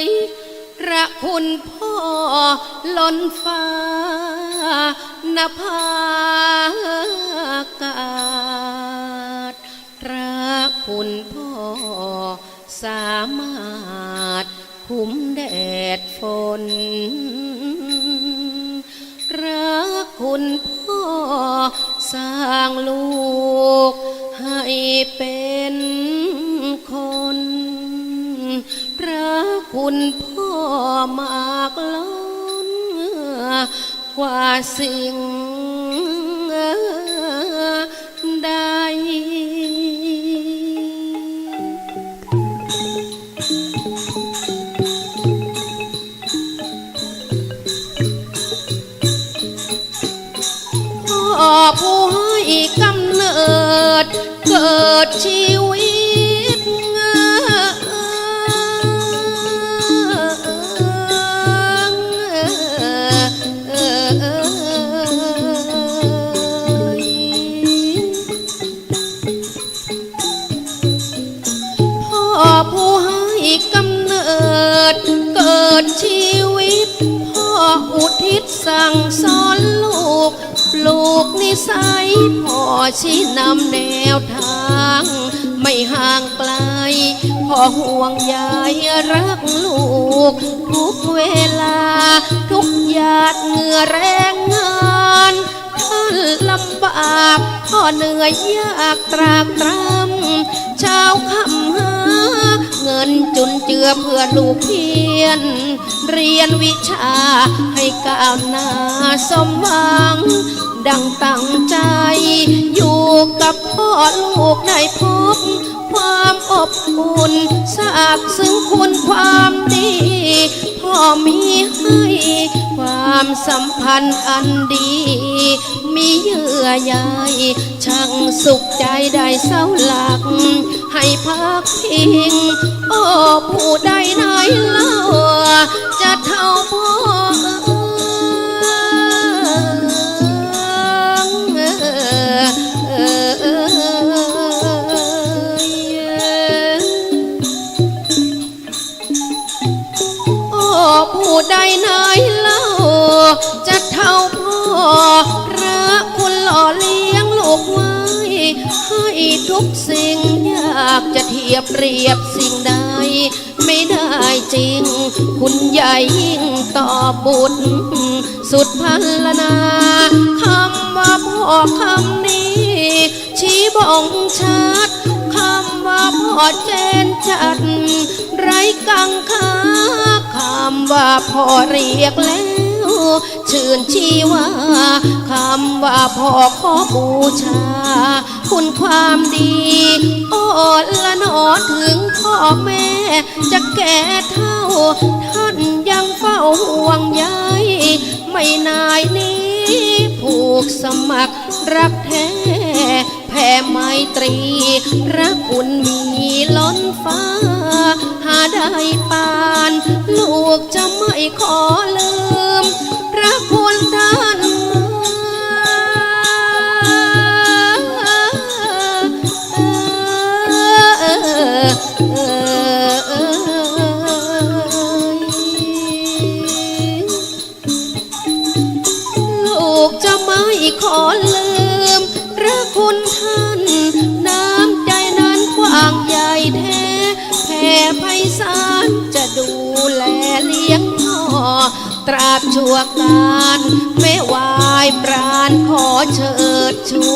ยพระคุณพ่อล้นฟ้านภากาศพระคุณพ่อสามารถคุ้มแดดฝนพระคุณพ่อสร้างลูกให้เป็น คุณพ่อมากล้นกว่าสิ่งใดพ่อผู้ให้กำเนิดเกิดชีวิต กำเนิด เกิดชีวิต พ่ออุทิศสั่งสอนลูก ปลูกนิสัยพ่อชี้นำแนวทาง ไม่ห่างไกลพ่อห่วงใยรักลูก ทุกเวลา ทุกหยาดเหงื่อแรงงานท่านลำบากพ่อเหนื่อยยากตรากตรำเช้าค่ำหา เงินจุนเจือเพื่อลูกเพียน เรียนวิชาให้ก้าวหน้าสมหวัง ดังตั้งใจ อยู่กับพ่อลูกได้พบ ความอบอุ่นสาบซึ้งคุณความดีพ่อมีให้ความสัมพันธ์อันดี มีเยื่อใยช่างสุขใจได้เศร้าหลัก ให้พักพิง โอ้ผู้ใดไหนเล่า จะเท่าพ่อโอ้ผู้ใดไหนเล่าจะเท่าพ่อ พระคุณหล่อเลี้ยงลูกไว้ ให้ทุกสิ่งอยากจะเทียบเรียบสิ่งใด ไม่ได้จริง คุณใหญ่ยิ่งต่อบุญสุดพันละนาคำว่าพ่อคำนี้ ชี้บ่งชัดคำว่าพ่อเจนจัด ไรกังขาคำว่าพ่อเรียกแล้ว ชื่นชีวาคำว่าพ่อขอบูชา คุณความดี โอ้ละนอถึงพ่อแม่ จะแก่เท่า ท่านยังเฝ้าห่วงใยไม่นายนี้ ผูกสมัครรักแท้ แผ่ไมตรี รักคุณมีล้นฟ้า หาได้ปาน ลูกจะไม่ขอเลืม ตราบชั่วการไม่วายปราณขอเชิดชู